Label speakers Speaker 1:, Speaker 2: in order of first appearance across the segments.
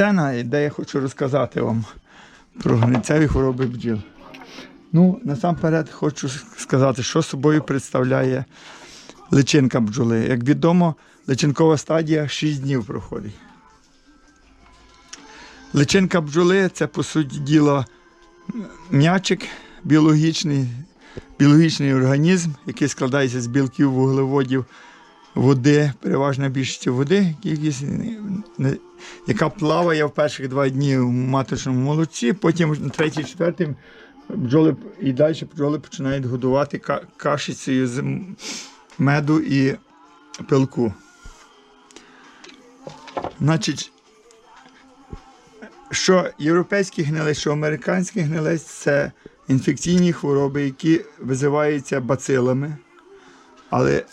Speaker 1: сцена, де я хочу розказати вам про гнильцеві хвороби бджіл. Ну, насамперед хочу сказати, що собою представляє личинка бджоли. Як відомо, личинкова стадія 6 днів проходить. Личинка бджоли це, по суті діла, м'ячик біологічний, біологічний організм, який складається з білків, вуглеводів, води, переважна більшість води, кількість, яка плаває в перших два дні в маточному молоці, потім на третій, четвертий бджоли і далі бджоли починають годувати ка- кашицею з меду і пилку. Значить, що європейський гнилець, що американський гнилець це інфекційні хвороби, які визиваються бацилами. Але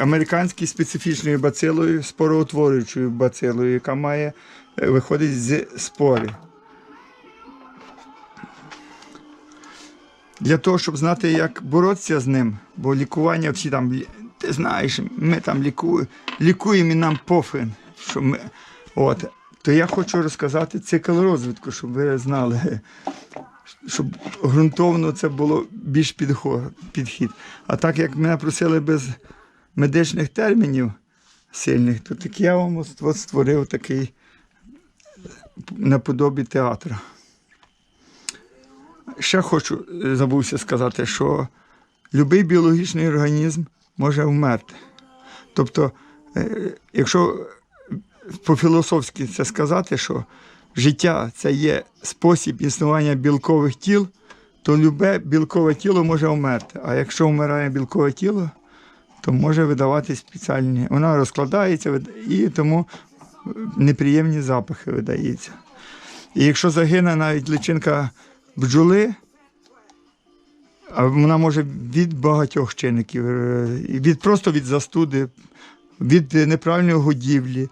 Speaker 1: американський специфічною бацилою, спороутворюючою бацилою, яка має е, виходить з спори. Для того, щоб знати, як боротися з ним, бо лікування всі там, ти знаєш, ми там лікуємо, лікуємо і нам пофіг, що ми. От. То я хочу розказати цикл розвитку, щоб ви знали, щоб ґрунтовно це було більш підхід. А так як мене просили без медичних термінів сильних, то так я вам створив такий наподобі театра. Ще хочу, е, забувся сказати, що будь-який біологічний організм може вмерти. Тобто, е, якщо по-філософськи це сказати, що життя це є спосіб існування білкових тіл, то любе білкове тіло може вмерти. А якщо вмирає білкове тіло, то може видавати спеціальні. Вона розкладається і тому неприємні запахи видаються. І якщо загине навіть личинка бджоли, вона може від багатьох чинників, е, від, просто від застуди, від неправильної годівлі,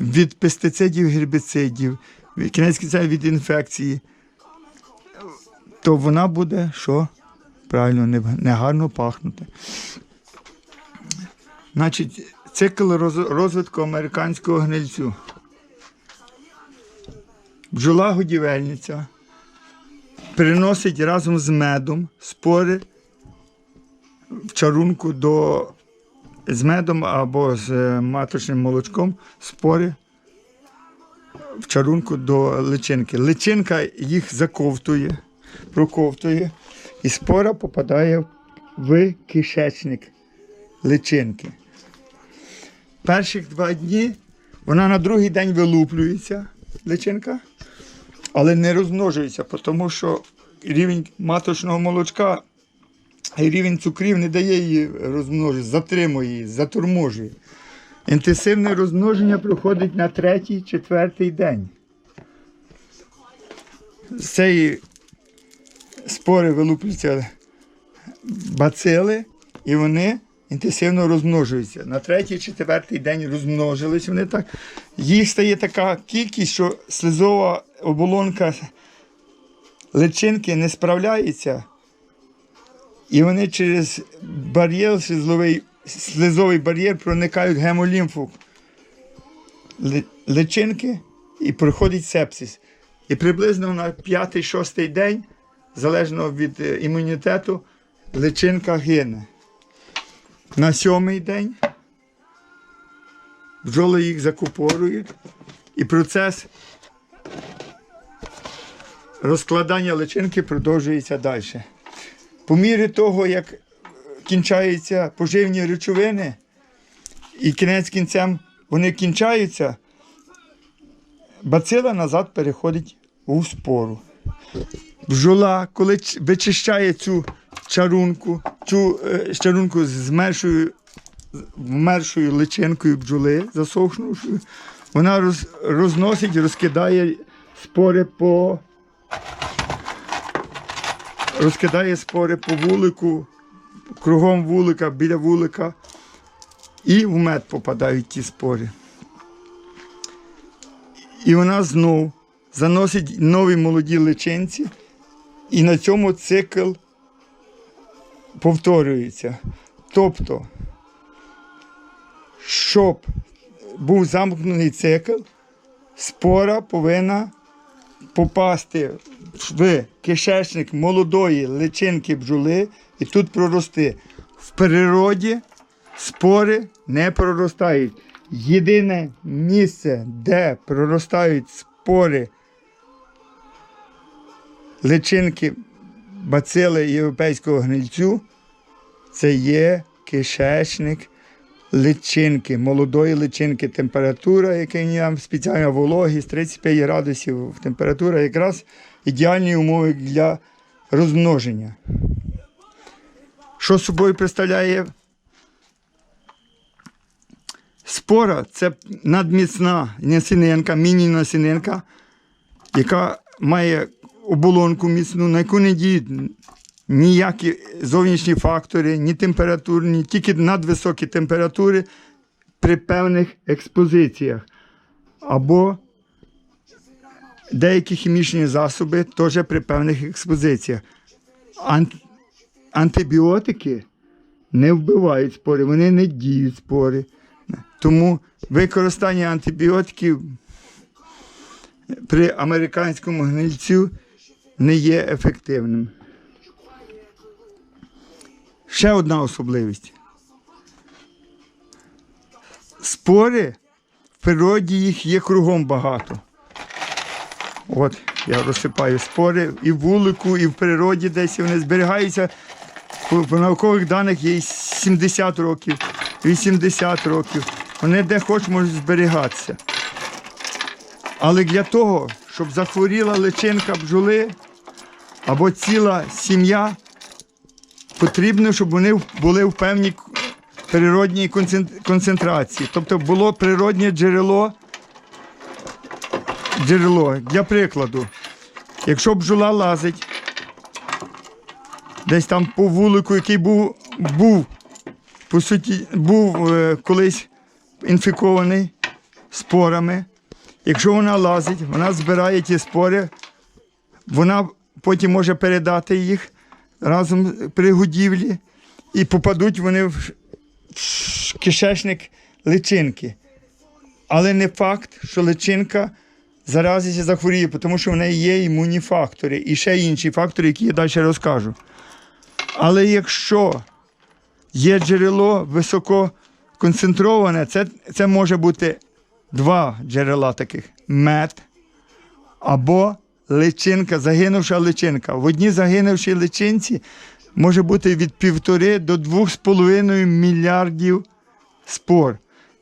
Speaker 1: від пестицидів, гербіцидів, кінець кінця від інфекції, то вона буде що? Правильно, негарно пахнути. Значить, цикл розвитку американського гнильцю. Бджола годівельниця приносить разом з медом спори в чарунку до з медом або з е, маточним молочком спори в чарунку до личинки. Личинка їх заковтує, проковтує, і спора попадає в кишечник личинки. Перших два дні вона на другий день вилуплюється, личинка, але не розмножується, тому що рівень маточного молочка і рівень цукрів не дає її розмножити, затримує її, затурможує. Інтенсивне розмноження проходить на третій, четвертий день. З цієї спори вилуплюються бацили, і вони інтенсивно розмножуються. На третій, четвертий день розмножились вони так. Їх стає така кількість, що слизова оболонка личинки не справляється, і вони через бар'єр, слизовий, слизовий бар'єр проникають гемолімфу личинки і проходить сепсис. І приблизно на п'ятий-шостий день, залежно від е, імунітету, личинка гине. На сьомий день бджоли їх закупорують, і процес розкладання личинки продовжується далі. По мірі того, як кінчаються поживні речовини, і кінець кінцем вони кінчаються, бацила назад переходить у спору. Бджола, коли вичищає цю чарунку, цю е, чарунку з вмершою, вмершою личинкою бджоли, засохнувшою, вона роз, розносить, розкидає спори по. Розкидає спори по вулику, кругом вулика, біля вулика, і в мед попадають ті спори. І вона знов заносить нові молоді личинці, і на цьому цикл повторюється. Тобто, щоб був замкнений цикл, спора повинна попасти в кишечник молодої личинки бджоли і тут прорости. В природі спори не проростають. Єдине місце, де проростають спори личинки бацили європейського гнильцю, це є кишечник личинки, молодої личинки, температура, яка нам спеціальна вологість 35 градусів температура, якраз ідеальні умови для розмноження. Що собою представляє спора? Це надміцна насінинка, міні-насінинка, яка має оболонку міцну, на яку не діють ніякі зовнішні фактори, ні температурні, тільки надвисокі температури при певних експозиціях. Або деякі хімічні засоби теж при певних експозиціях. Ан- антибіотики не вбивають спори, вони не діють спори. Тому використання антибіотиків при американському гнильцю не є ефективним. Ще одна особливість. Спори в природі їх є кругом багато. От я розсипаю спори і в вулику, і в природі десь вони зберігаються. По, наукових даних є і 70 років, 80 років. Вони де хоч можуть зберігатися. Але для того, щоб захворіла личинка бджоли або ціла сім'я, потрібно, щоб вони були в певній природній концентрації. Тобто було природнє джерело. Джерело. Для прикладу, якщо бджола лазить десь там по вулику, який був, був по суті, був е, колись інфікований спорами. Якщо вона лазить, вона збирає ті спори, вона потім може передати їх разом при годівлі і попадуть вони в кишечник личинки. Але не факт, що личинка заразиться захворіє, тому що в неї є імунні фактори і ще інші фактори, які я далі розкажу. Але якщо є джерело високо концентроване, це, це може бути два джерела таких: мед або личинка, загинувша личинка. В одній загинувшій личинці може бути від півтори до двох з половиною мільярдів спор.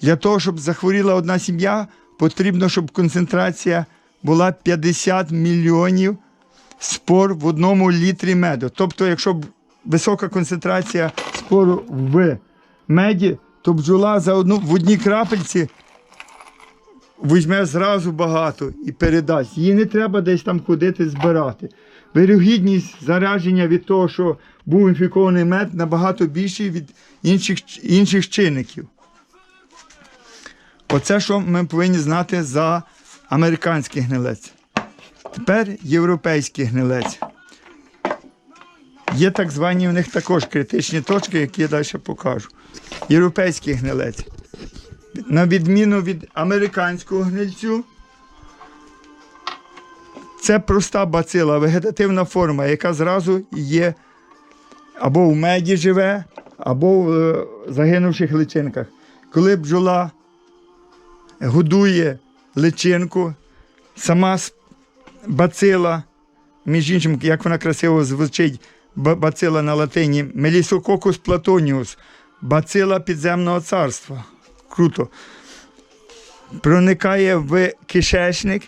Speaker 1: Для того, щоб захворіла одна сім'я, потрібно, щоб концентрація була 50 мільйонів спор в одному літрі меду. Тобто, якщо висока концентрація спору в меді, то бджола за одну в одній крапельці візьме зразу багато і передасть. Їй не треба десь там ходити збирати. Вирогідність зараження від того, що був інфікований мед, набагато більший від інших, інших чинників. Оце, що ми повинні знати за американський гнилець. Тепер європейський гнилець. Є так звані у них також критичні точки, які я далі покажу. Європейський гнилець. На відміну від американського гнильцю, це проста бацила, вегетативна форма, яка зразу є або в меді живе, або в е, загинувших личинках. Коли бджола годує личинку, сама бацила, між іншим, як вона красиво звучить, бацила на латині, Мелісококус платоніус, бацила підземного царства. Круто. Проникає в кишечник.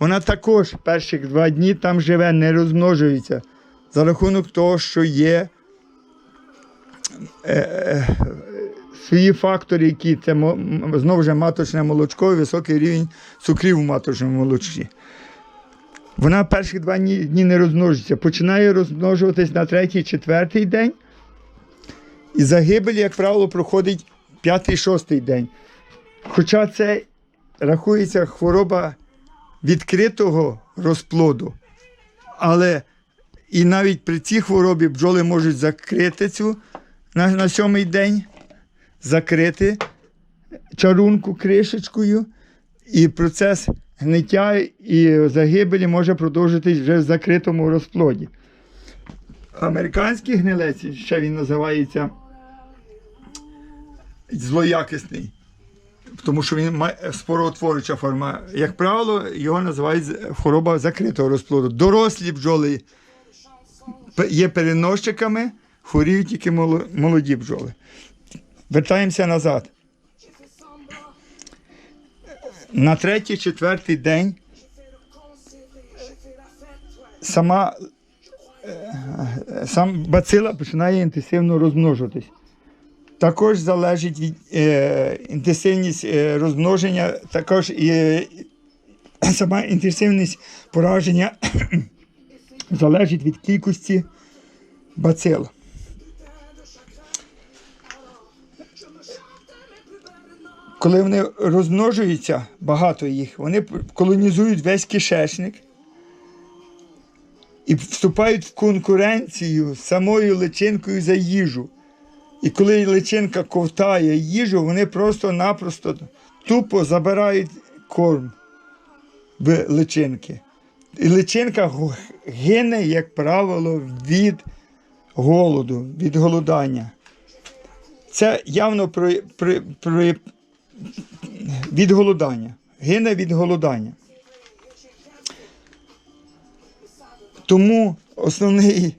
Speaker 1: Вона також перших два дні там живе, не розмножується. За рахунок того, що є е, е, свої фактори, які це знову ж маточне молочко і високий рівень цукрів у маточному молочці. Вона перших два дні не розмножується. Починає розмножуватись на третій, четвертий день. І загибель, як правило, проходить п'ятий-шостий день. Хоча це рахується хвороба відкритого розплоду. Але і навіть при цій хворобі бджоли можуть закрити цю на, на сьомий день, закрити чарунку кришечкою, і процес гниття і загибелі може продовжитись вже в закритому розплоді. Американський гнилець, ще він називається злоякісний, тому що він має спороутворююча форма. Як правило, його називають хвороба закритого розплоду. Дорослі бджоли є переносчиками, хворіють тільки молоді бджоли. Вертаємося назад. На третій, четвертий день сама е, сам бацила починає інтенсивно розмножуватись. Також залежить від е, інтенсивність е, розмноження, також е, сама інтенсивність пораження залежить від кількості бацил. Коли вони розмножуються, багато їх, вони колонізують весь кишечник і вступають в конкуренцію з самою личинкою за їжу. І коли личинка ковтає їжу, вони просто-напросто тупо забирають корм в личинки. І личинка гине, як правило, від голоду, від голодання. Це явно при, при, при, від голодання. Гине від голодання. Тому основний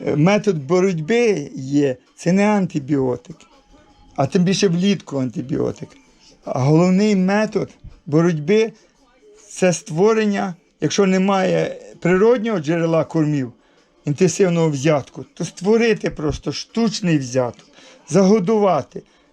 Speaker 1: е, метод боротьби є це не антибіотик, а тим більше влітку антибіотик. А головний метод боротьби це створення, якщо немає природнього джерела кормів, інтенсивного взятку, то створити просто штучний взяток, загодувати.